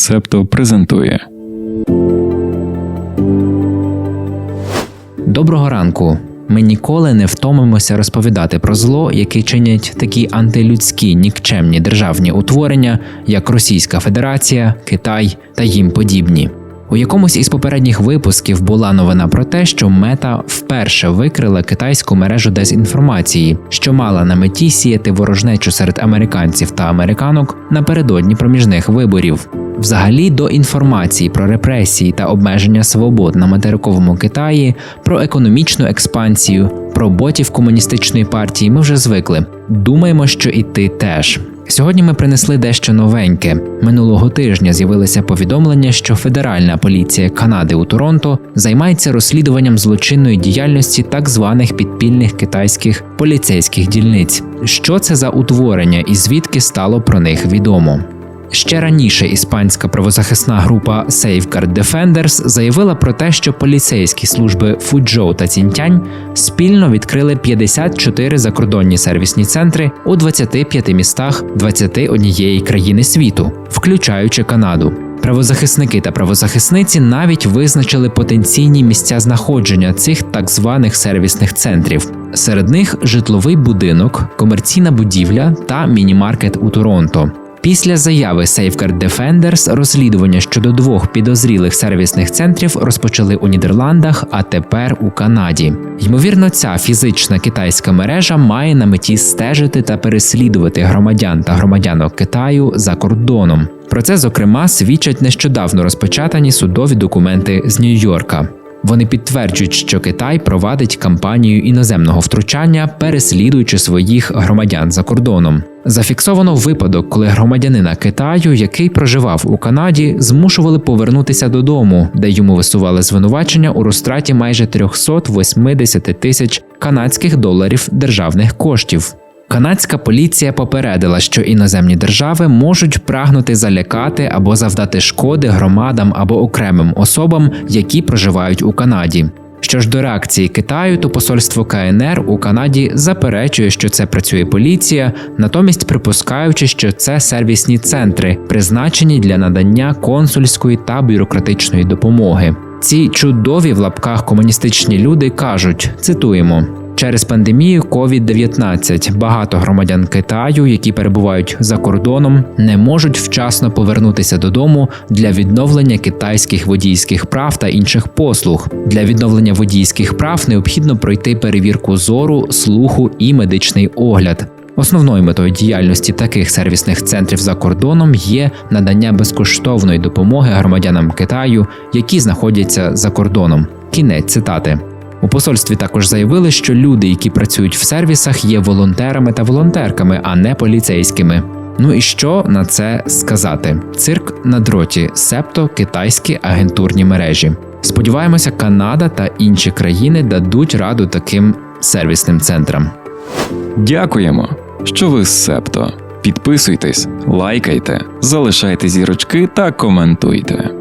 Септо презентує. Доброго ранку. Ми ніколи не втомимося розповідати про зло, яке чинять такі антилюдські нікчемні державні утворення, як Російська Федерація, Китай та їм подібні. У якомусь із попередніх випусків була новина про те, що мета вперше викрила китайську мережу дезінформації, що мала на меті сіяти ворожнечу серед американців та американок напередодні проміжних виборів. Взагалі до інформації про репресії та обмеження свобод на материковому Китаї, про економічну експансію, про ботів комуністичної партії ми вже звикли. Думаємо, що і ти теж. Сьогодні ми принесли дещо новеньке. Минулого тижня з'явилися повідомлення, що Федеральна поліція Канади у Торонто займається розслідуванням злочинної діяльності так званих підпільних китайських поліцейських дільниць. Що це за утворення і звідки стало про них відомо? Ще раніше іспанська правозахисна група Safeguard Defenders заявила про те, що поліцейські служби Фуджоу та Цінтянь спільно відкрили 54 закордонні сервісні центри у 25 містах 21 країни світу, включаючи Канаду. Правозахисники та правозахисниці навіть визначили потенційні місця знаходження цих так званих сервісних центрів. Серед них житловий будинок, комерційна будівля та міні-маркет у Торонто. Після заяви Safeguard Defenders розслідування щодо двох підозрілих сервісних центрів розпочали у Нідерландах, а тепер у Канаді. Ймовірно, ця фізична китайська мережа має на меті стежити та переслідувати громадян та громадянок Китаю за кордоном. Про це зокрема свідчать нещодавно розпочатані судові документи з Нью-Йорка. Вони підтверджують, що Китай провадить кампанію іноземного втручання, переслідуючи своїх громадян за кордоном. Зафіксовано випадок, коли громадянина Китаю, який проживав у Канаді, змушували повернутися додому, де йому висували звинувачення у розтраті майже 380 тисяч канадських доларів державних коштів. Канадська поліція попередила, що іноземні держави можуть прагнути залякати або завдати шкоди громадам або окремим особам, які проживають у Канаді. Що ж до реакції Китаю, то посольство КНР у Канаді заперечує, що це працює поліція, натомість припускаючи, що це сервісні центри, призначені для надання консульської та бюрократичної допомоги. Ці чудові в лапках комуністичні люди кажуть: цитуємо. Через пандемію COVID-19 багато громадян Китаю, які перебувають за кордоном, не можуть вчасно повернутися додому для відновлення китайських водійських прав та інших послуг. Для відновлення водійських прав необхідно пройти перевірку зору, слуху і медичний огляд. Основною метою діяльності таких сервісних центрів за кордоном є надання безкоштовної допомоги громадянам Китаю, які знаходяться за кордоном. Кінець цитати. У посольстві також заявили, що люди, які працюють в сервісах, є волонтерами та волонтерками, а не поліцейськими. Ну і що на це сказати? Цирк на дроті, септо китайські агентурні мережі. Сподіваємося, Канада та інші країни дадуть раду таким сервісним центрам. Дякуємо, що ви з Септо. Підписуйтесь, лайкайте, залишайте зірочки та коментуйте.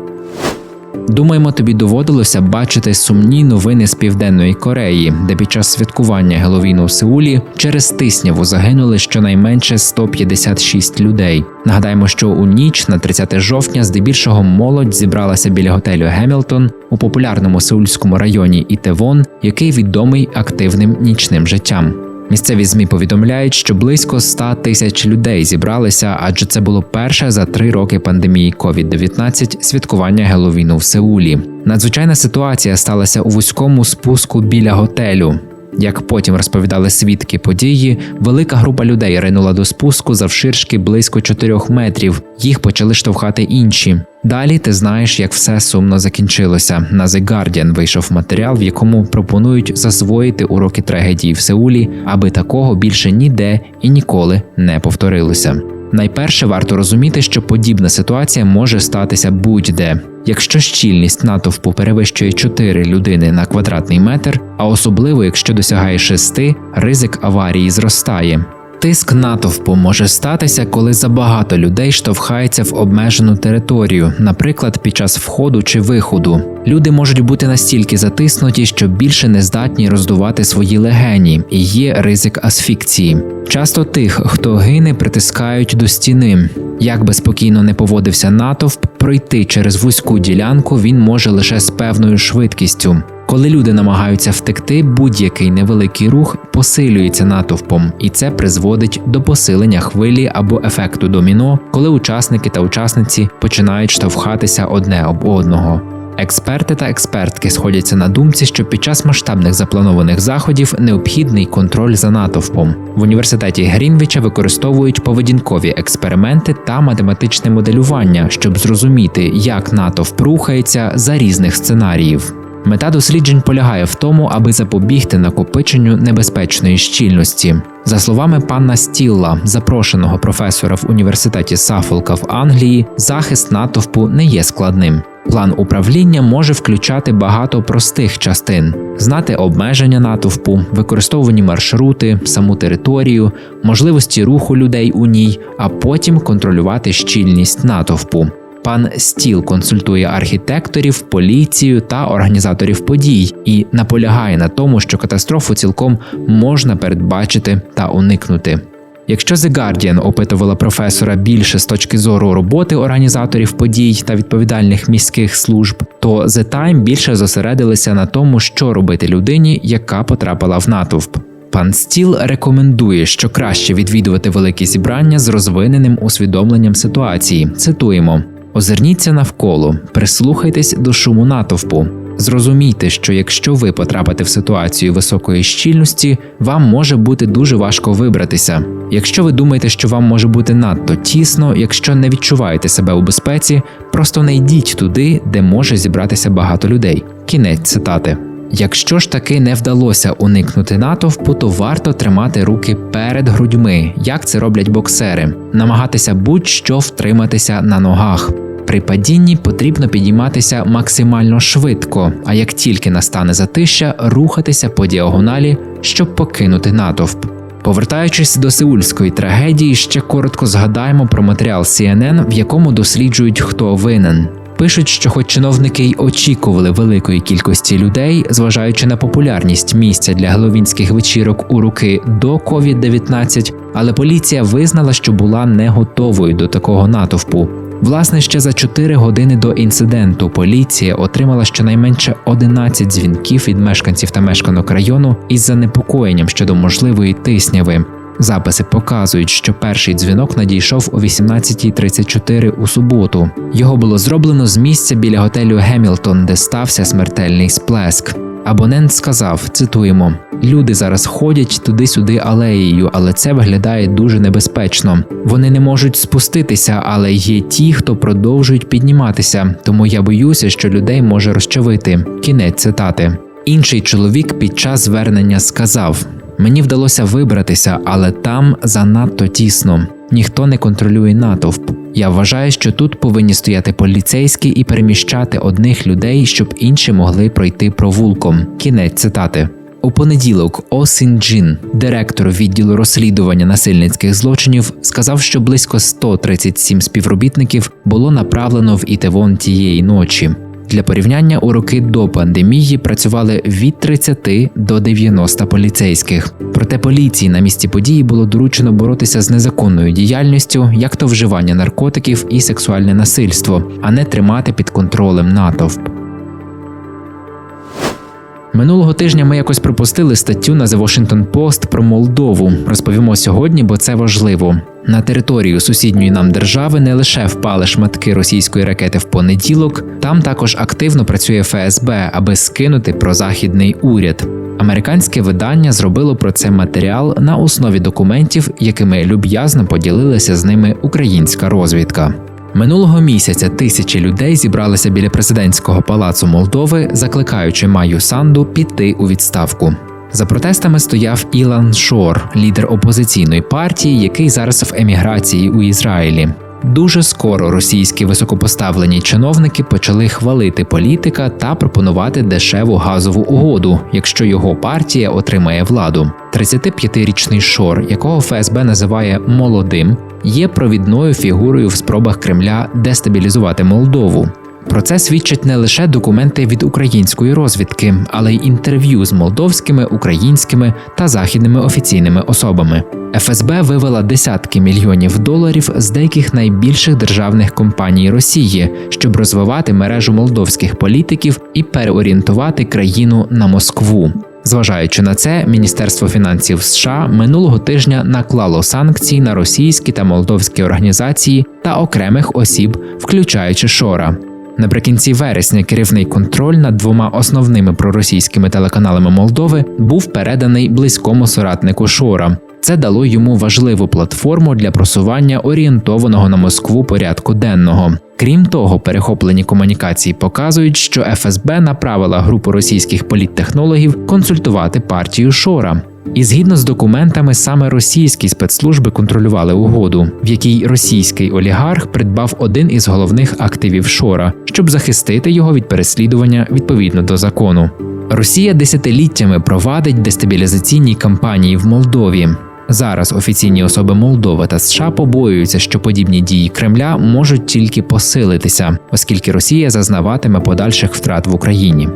Думаємо, тобі доводилося бачити сумні новини з південної Кореї, де під час святкування Геловіну в Сеулі через тисняву загинули щонайменше 156 людей. Нагадаємо, що у ніч на 30 жовтня здебільшого молодь зібралася біля готелю Гемілтон у популярному сеульському районі Ітевон, який відомий активним нічним життям. Місцеві змі повідомляють, що близько 100 тисяч людей зібралися, адже це було перше за три роки пандемії COVID-19 святкування Геловіну в Сеулі. Надзвичайна ситуація сталася у вузькому спуску біля готелю. Як потім розповідали свідки події, велика група людей ринула до спуску завширшки близько 4 метрів. Їх почали штовхати інші. Далі ти знаєш, як все сумно закінчилося. На The Guardian вийшов матеріал, в якому пропонують засвоїти уроки трагедії в Сеулі, аби такого більше ніде і ніколи не повторилося. Найперше варто розуміти, що подібна ситуація може статися будь-де. Якщо щільність натовпу перевищує 4 людини на квадратний метр, а особливо якщо досягає 6, ризик аварії зростає. Тиск натовпу може статися, коли забагато людей штовхається в обмежену територію, наприклад, під час входу чи виходу. Люди можуть бути настільки затиснуті, що більше не здатні роздувати свої легені, і є ризик асфікції. Часто тих, хто гине, притискають до стіни. Як би спокійно не поводився натовп, пройти через вузьку ділянку він може лише з певною швидкістю. Коли люди намагаються втекти, будь-який невеликий рух посилюється натовпом, і це призводить до посилення хвилі або ефекту доміно, коли учасники та учасниці починають штовхатися одне об одного. Експерти та експертки сходяться на думці, що під час масштабних запланованих заходів необхідний контроль за натовпом. В університеті Грінвіча використовують поведінкові експерименти та математичне моделювання, щоб зрозуміти, як натовп рухається за різних сценаріїв. Мета досліджень полягає в тому, аби запобігти накопиченню небезпечної щільності. За словами пана Стілла, запрошеного професора в університеті Сафолка в Англії, захист натовпу не є складним. План управління може включати багато простих частин: знати обмеження натовпу, використовані маршрути, саму територію, можливості руху людей у ній, а потім контролювати щільність натовпу. Пан Стіл консультує архітекторів, поліцію та організаторів подій і наполягає на тому, що катастрофу цілком можна передбачити та уникнути. Якщо The Guardian опитувала професора більше з точки зору роботи організаторів подій та відповідальних міських служб, то The Time більше зосередилися на тому, що робити людині, яка потрапила в натовп. Пан Стіл рекомендує, що краще відвідувати великі зібрання з розвиненим усвідомленням ситуації. Цитуємо: озирніться навколо, прислухайтесь до шуму натовпу. Зрозумійте, що якщо ви потрапите в ситуацію високої щільності, вам може бути дуже важко вибратися. Якщо ви думаєте, що вам може бути надто тісно, якщо не відчуваєте себе у безпеці, просто не йдіть туди, де може зібратися багато людей. Кінець цитати. Якщо ж таки не вдалося уникнути натовпу, то варто тримати руки перед грудьми, як це роблять боксери, намагатися будь-що втриматися на ногах. При падінні потрібно підійматися максимально швидко, а як тільки настане затища, рухатися по діагоналі, щоб покинути натовп. Повертаючись до сеульської трагедії, ще коротко згадаємо про матеріал CNN, в якому досліджують, хто винен. Пишуть, що, хоч чиновники й очікували великої кількості людей, зважаючи на популярність місця для геловінських вечірок у руки до COVID-19, але поліція визнала, що була не готовою до такого натовпу. Власне, ще за 4 години до інциденту поліція отримала щонайменше 11 дзвінків від мешканців та мешканок району із занепокоєнням щодо можливої тисняви. Записи показують, що перший дзвінок надійшов о 18.34 у суботу. Його було зроблено з місця біля готелю Гемілтон, де стався смертельний сплеск. Абонент сказав: цитуємо: люди зараз ходять туди-сюди алеєю, але це виглядає дуже небезпечно. Вони не можуть спуститися, але є ті, хто продовжують підніматися. Тому я боюся, що людей може розчавити. Кінець цитати. Інший чоловік під час звернення сказав: Мені вдалося вибратися, але там занадто тісно. Ніхто не контролює натовп. Я вважаю, що тут повинні стояти поліцейські і переміщати одних людей, щоб інші могли пройти провулком. Кінець цитати. У понеділок Осін Джін, директор відділу розслідування насильницьких злочинів, сказав, що близько 137 співробітників було направлено в Ітевон тієї ночі. Для порівняння у роки до пандемії працювали від 30 до 90 поліцейських. Проте поліції на місці події було доручено боротися з незаконною діяльністю, як то вживання наркотиків і сексуальне насильство, а не тримати під контролем натовп. Минулого тижня ми якось пропустили статтю на The Washington Post про Молдову. Розповімо сьогодні, бо це важливо. На територію сусідньої нам держави не лише впали шматки російської ракети в понеділок, там також активно працює ФСБ, аби скинути прозахідний уряд. Американське видання зробило про це матеріал на основі документів, якими люб'язно поділилася з ними українська розвідка. Минулого місяця тисячі людей зібралися біля президентського палацу Молдови, закликаючи Маю Санду піти у відставку. За протестами стояв Ілан Шор, лідер опозиційної партії, який зараз в еміграції у Ізраїлі. Дуже скоро російські високопоставлені чиновники почали хвалити політика та пропонувати дешеву газову угоду, якщо його партія отримає владу. 35-річний Шор, якого ФСБ називає молодим, є провідною фігурою в спробах Кремля дестабілізувати Молдову. Про це свідчать не лише документи від української розвідки, але й інтерв'ю з молдовськими, українськими та західними офіційними особами. ФСБ вивела десятки мільйонів доларів з деяких найбільших державних компаній Росії, щоб розвивати мережу молдовських політиків і переорієнтувати країну на Москву. Зважаючи на це, Міністерство фінансів США минулого тижня наклало санкції на російські та молдовські організації та окремих осіб, включаючи Шора. Наприкінці вересня керівний контроль над двома основними проросійськими телеканалами Молдови був переданий близькому соратнику Шора. Це дало йому важливу платформу для просування орієнтованого на Москву порядку денного. Крім того, перехоплені комунікації показують, що ФСБ направила групу російських політтехнологів консультувати партію Шора. І згідно з документами, саме російські спецслужби контролювали угоду, в якій російський олігарх придбав один із головних активів Шора, щоб захистити його від переслідування відповідно до закону. Росія десятиліттями провадить дестабілізаційні кампанії в Молдові. Зараз офіційні особи Молдови та США побоюються, що подібні дії Кремля можуть тільки посилитися, оскільки Росія зазнаватиме подальших втрат в Україні.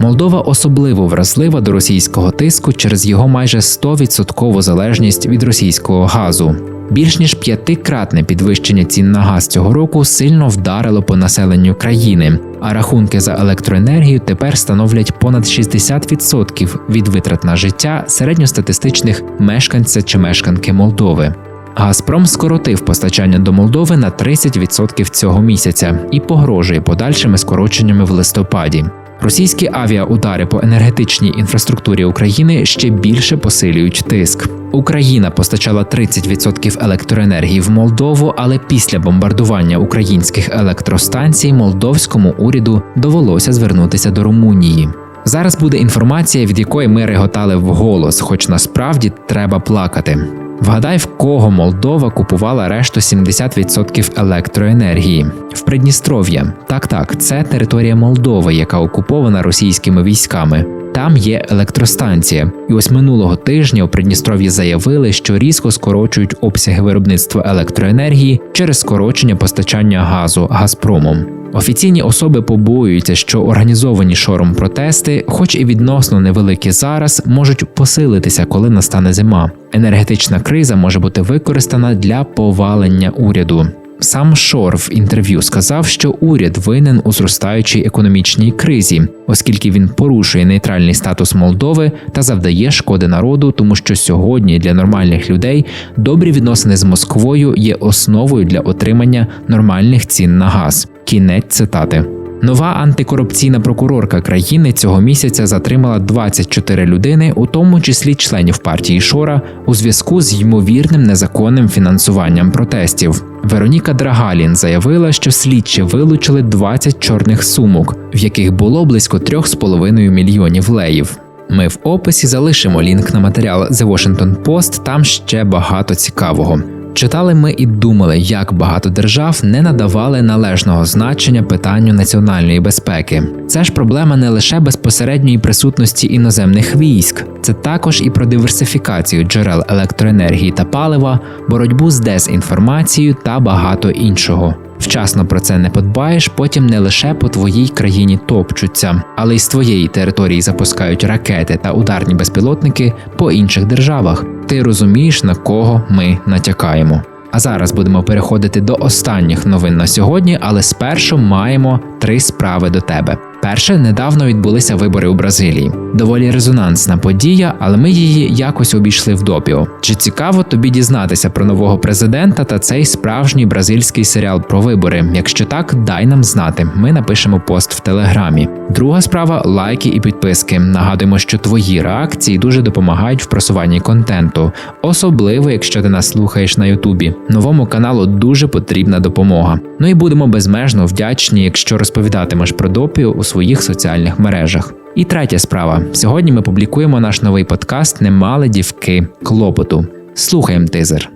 Молдова особливо вразлива до російського тиску через його майже 100% залежність від російського газу. Більш ніж п'ятикратне підвищення цін на газ цього року сильно вдарило по населенню країни, а рахунки за електроенергію тепер становлять понад 60% від витрат на життя середньостатистичних мешканця чи мешканки Молдови. Газпром скоротив постачання до Молдови на 30% цього місяця і погрожує подальшими скороченнями в листопаді. Російські авіаудари по енергетичній інфраструктурі України ще більше посилюють тиск. Україна постачала 30% електроенергії в Молдову, але після бомбардування українських електростанцій молдовському уряду довелося звернутися до Румунії. Зараз буде інформація, від якої ми реготали вголос, хоч насправді треба плакати. Вгадай, в кого Молдова купувала решту 70% електроенергії в Придністров'я. Так, так, це територія Молдови, яка окупована російськими військами. Там є електростанція, і ось минулого тижня у Придністров'ї заявили, що різко скорочують обсяги виробництва електроенергії через скорочення постачання газу Газпромом. Офіційні особи побоюються, що організовані шором протести, хоч і відносно невеликі зараз, можуть посилитися, коли настане зима. Енергетична криза може бути використана для повалення уряду. Сам Шор в інтерв'ю сказав, що уряд винен у зростаючій економічній кризі, оскільки він порушує нейтральний статус Молдови та завдає шкоди народу, тому що сьогодні для нормальних людей добрі відносини з Москвою є основою для отримання нормальних цін на газ. Кінець цитати. Нова антикорупційна прокурорка країни цього місяця затримала 24 людини, у тому числі членів партії Шора, у зв'язку з ймовірним незаконним фінансуванням протестів. Вероніка Драгалін заявила, що слідчі вилучили 20 чорних сумок, в яких було близько 3,5 мільйонів леїв. Ми в описі залишимо лінк на матеріал The Washington Post, там ще багато цікавого. Читали ми і думали, як багато держав не надавали належного значення питанню національної безпеки. Це ж проблема не лише безпосередньої присутності іноземних військ, це також і про диверсифікацію джерел електроенергії та палива, боротьбу з дезінформацією та багато іншого. Вчасно про це не подбаєш, потім не лише по твоїй країні топчуться, але й з твоєї території запускають ракети та ударні безпілотники по інших державах. Ти розумієш, на кого ми натякаємо. А зараз будемо переходити до останніх новин на сьогодні, але спершу маємо три справи до тебе. Перше, недавно відбулися вибори у Бразилії. Доволі резонансна подія, але ми її якось обійшли в допіо. Чи цікаво тобі дізнатися про нового президента та цей справжній бразильський серіал про вибори? Якщо так, дай нам знати. Ми напишемо пост в телеграмі. Друга справа лайки і підписки. Нагадуємо, що твої реакції дуже допомагають в просуванні контенту, особливо якщо ти нас слухаєш на Ютубі. Новому каналу дуже потрібна допомога. Ну і будемо безмежно вдячні, якщо розповідатимеш про допіо у своїх соціальних мережах. І третя справа: сьогодні ми публікуємо наш новий подкаст Немали дівки клопоту. Слухаємо тизер.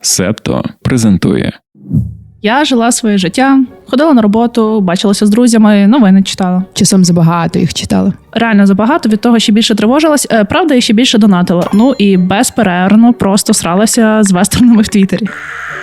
Септо презентує Я жила своє життя, ходила на роботу, бачилася з друзями, новини читала. Часом забагато їх читали. Реально забагато від того ще більше тривожилась. Е, Правда, я ще більше донатила. Ну і безперервно просто сралася з вестернами в Твіттері.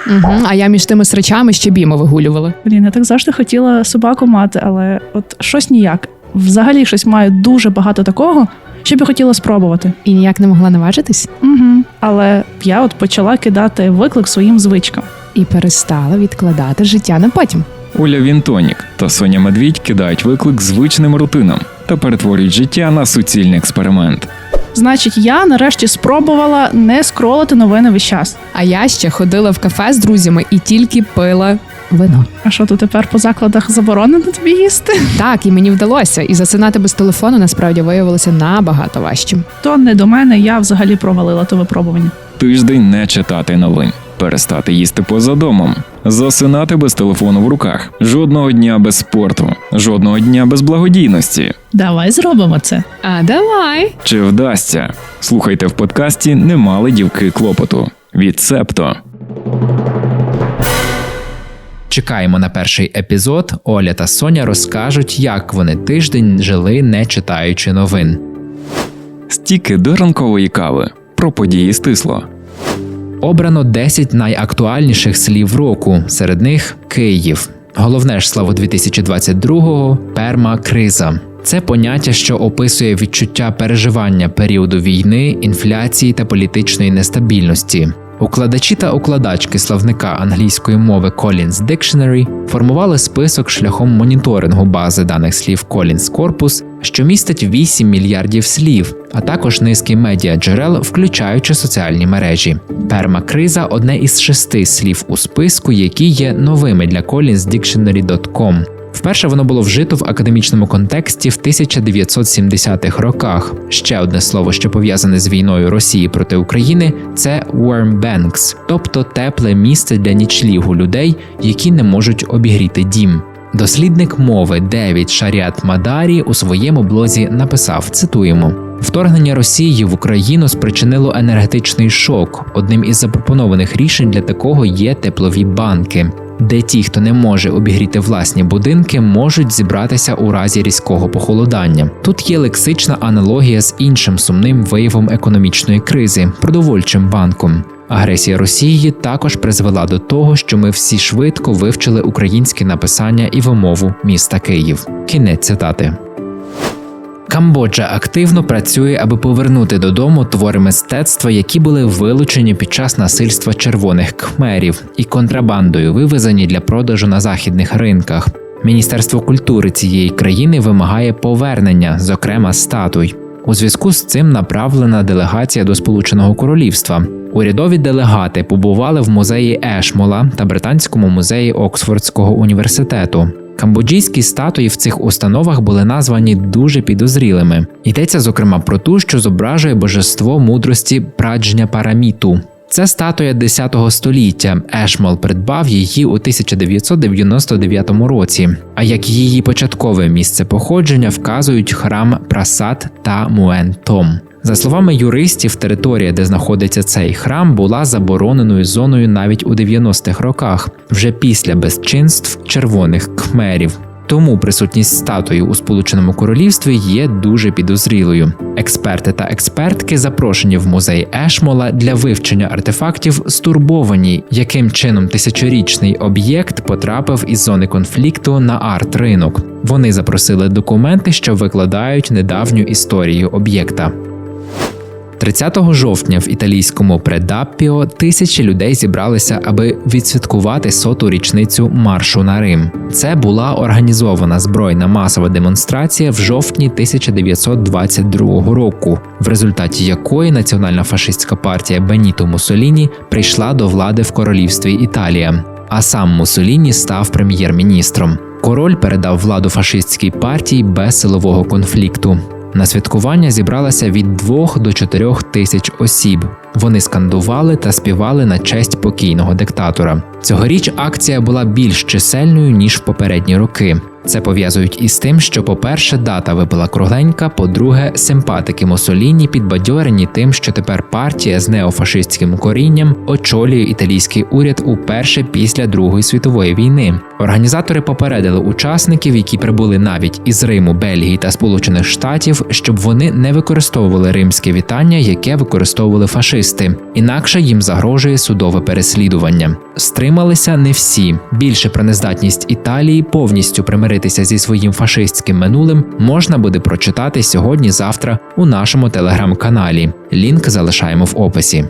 Угу. А я між тими срачами ще бімо вигулювала. Блін, я так завжди хотіла собаку мати, але от щось ніяк. Взагалі щось маю дуже багато такого, що б я хотіла спробувати. І ніяк не могла наважитись. Угу. Але я от почала кидати виклик своїм звичкам. І перестала відкладати життя на потім. Оля Вінтонік та Соня Медвідь кидають виклик звичним рутинам та перетворюють життя на суцільний експеримент. Значить, я нарешті спробувала не скролити новини весь час. А я ще ходила в кафе з друзями і тільки пила вино. А що то тепер по закладах заборонено тобі їсти? Так, і мені вдалося. І засинати без телефону насправді виявилося набагато важчим. То не до мене, я взагалі провалила то випробування. Тиждень не читати новин, перестати їсти поза домом, засинати без телефону в руках, жодного дня без спорту, жодного дня без благодійності. Давай зробимо це. А давай. Чи вдасться? Слухайте в подкасті Не мали дівки клопоту від Септо. Чекаємо на перший епізод. Оля та Соня розкажуть, як вони тиждень жили, не читаючи новин. Стіки до ранкової кави про події стисло. Обрано 10 найактуальніших слів року. Серед них Київ. Головне ж слово 2022-го – пермакриза. Це поняття, що описує відчуття переживання періоду війни, інфляції та політичної нестабільності. Укладачі та укладачки словника англійської мови Collins Dictionary формували список шляхом моніторингу бази даних слів Collins Corpus, що містить 8 мільярдів слів, а також низки медіа джерел, включаючи соціальні мережі. Пермакриза одне із шести слів у списку, які є новими для collinsdictionary.com. Вперше воно було вжито в академічному контексті в 1970-х роках. Ще одне слово, що пов'язане з війною Росії проти України, це warm banks, тобто тепле місце для нічлігу людей, які не можуть обігріти дім. Дослідник мови Девід Шаріат Мадарі у своєму блозі написав: цитуємо. Вторгнення Росії в Україну спричинило енергетичний шок. Одним із запропонованих рішень для такого є теплові банки, де ті, хто не може обігріти власні будинки, можуть зібратися у разі різкого похолодання. Тут є лексична аналогія з іншим сумним виявом економічної кризи продовольчим банком. Агресія Росії також призвела до того, що ми всі швидко вивчили українське написання і вимову міста Київ. Кінець цитати. Камбоджа активно працює, аби повернути додому твори мистецтва, які були вилучені під час насильства червоних кхмерів і контрабандою вивезені для продажу на західних ринках. Міністерство культури цієї країни вимагає повернення, зокрема статуй. У зв'язку з цим направлена делегація до Сполученого Королівства. Урядові делегати побували в музеї Ешмола та Британському музеї Оксфордського університету. Камбоджійські статуї в цих установах були названі дуже підозрілими. Йдеться зокрема про ту, що зображує божество мудрості праджня Параміту. Це статуя 10 століття. Ешмол придбав її у 1999 році. А як її початкове місце походження вказують храм Прасад та Муен Том. За словами юристів, територія, де знаходиться цей храм, була забороненою зоною навіть у 90-х роках, вже після безчинств червоних кхмерів. Тому присутність статуї у Сполученому Королівстві є дуже підозрілою. Експерти та експертки запрошені в музей Ешмола для вивчення артефактів, стурбовані, яким чином тисячорічний об'єкт потрапив із зони конфлікту на арт-ринок. Вони запросили документи, що викладають недавню історію об'єкта. 30 жовтня в італійському Предаппіо тисячі людей зібралися, аби відсвяткувати соту річницю маршу на Рим. Це була організована збройна масова демонстрація в жовтні 1922 року, в результаті якої національна фашистська партія Беніто Муссоліні прийшла до влади в королівстві Італія. А сам Муссоліні став прем'єр-міністром. Король передав владу фашистській партії без силового конфлікту. На святкування зібралася від 2 до 4 тисяч осіб. Вони скандували та співали на честь покійного диктатора. Цьогоріч акція була більш чисельною ніж в попередні роки. Це пов'язують із тим, що, по-перше, дата випала кругленька, по-друге, симпатики Мусоліні підбадьорені тим, що тепер партія з неофашистським корінням очолює італійський уряд уперше після Другої світової війни. Організатори попередили учасників, які прибули навіть із Риму, Бельгії та Сполучених Штатів, щоб вони не використовували римське вітання, яке використовували фашисти, інакше їм загрожує судове переслідування. Стрималися не всі. Більше про нездатність Італії повністю примиритися зі своїм фашистським минулим можна буде прочитати сьогодні-завтра у нашому телеграм-каналі. Лінк залишаємо в описі.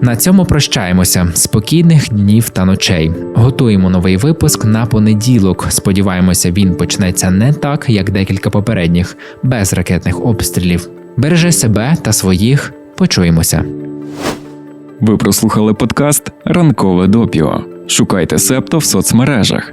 На цьому прощаємося. Спокійних днів та ночей. Готуємо новий випуск на понеділок. Сподіваємося, він почнеться не так, як декілька попередніх, без ракетних обстрілів. Бережи себе та своїх. Почуємося. Ви прослухали подкаст Ранкове допіо. Шукайте Септо в соцмережах,